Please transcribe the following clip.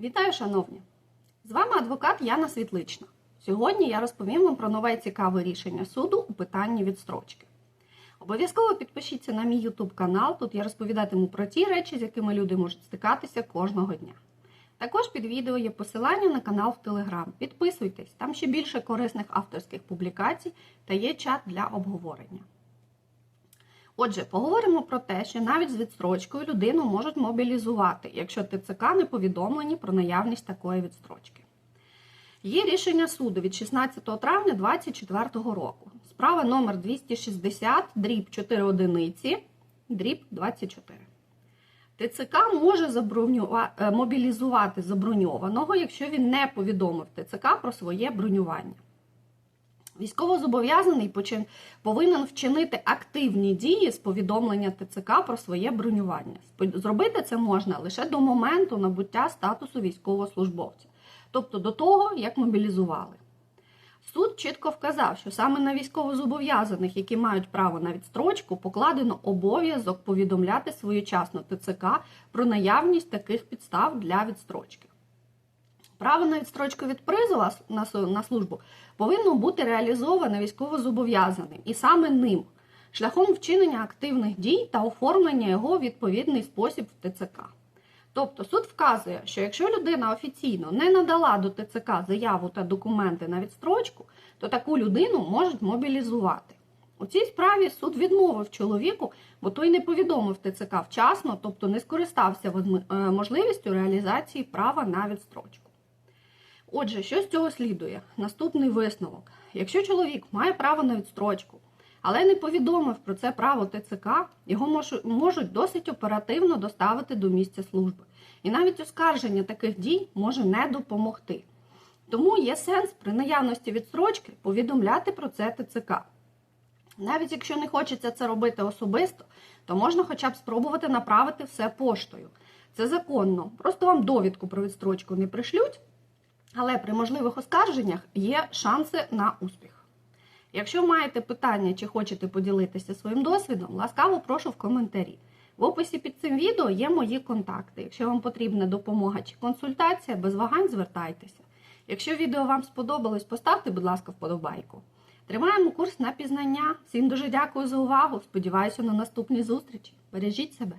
Вітаю, шановні! З вами адвокат Яна Світлична. Сьогодні я розповім вам про нове цікаве рішення суду у питанні відстрочки. Обов'язково підпишіться на мій YouTube канал. Тут я розповідатиму про ті речі, з якими люди можуть стикатися кожного дня. Також під відео є посилання на канал в Telegram. Підписуйтесь, там ще більше корисних авторських публікацій та є чат для обговорення. Отже, поговоримо про те, що навіть з відстрочкою людину можуть мобілізувати, якщо ТЦК не повідомлені про наявність такої відстрочки. Є рішення суду від 16 травня 2024 року. Справа номер 260, дріб 4 одиниці, дріб 24. ТЦК може е, мобілізувати заброньованого, якщо він не повідомив ТЦК про своє бронювання. Військовозобов'язаний повинен вчинити активні дії з повідомлення ТЦК про своє бронювання. Зробити це можна лише до моменту набуття статусу військовослужбовця, тобто до того, як мобілізували. Суд чітко вказав, що саме на військовозобов'язаних, які мають право на відстрочку, покладено обов'язок повідомляти своєчасно ТЦК про наявність таких підстав для відстрочки. Право на відстрочку від призова на службу повинно бути реалізоване військовозобов'язаним і саме ним, шляхом вчинення активних дій та оформлення його у відповідний спосіб в ТЦК. Тобто суд вказує, що якщо людина офіційно не надала до ТЦК заяву та документи на відстрочку, то таку людину можуть мобілізувати. У цій справі суд відмовив чоловіку, бо той не повідомив ТЦК вчасно, тобто не скористався е, можливістю реалізації права на відстрочку. Отже, що з цього слідує? Наступний висновок. Якщо чоловік має право на відстрочку, але не повідомив про це право ТЦК, його можуть досить оперативно доставити до місця служби. І навіть оскарження таких дій може не допомогти. Тому є сенс при наявності відстрочки повідомляти про це ТЦК. Навіть якщо не хочеться це робити особисто, то можна хоча б спробувати направити все поштою. Це законно. Просто вам довідку про відстрочку не пришлють, але при можливих оскарженнях є шанси на успіх. Якщо маєте питання чи хочете поділитися своїм досвідом, ласкаво прошу в коментарі. В описі під цим відео є мої контакти. Якщо вам потрібна допомога чи консультація, без вагань звертайтеся. Якщо відео вам сподобалось, поставте, будь ласка, вподобайку. Тримаємо курс на пізнання. Всім дуже дякую за увагу. Сподіваюся на наступні зустрічі. Бережіть себе!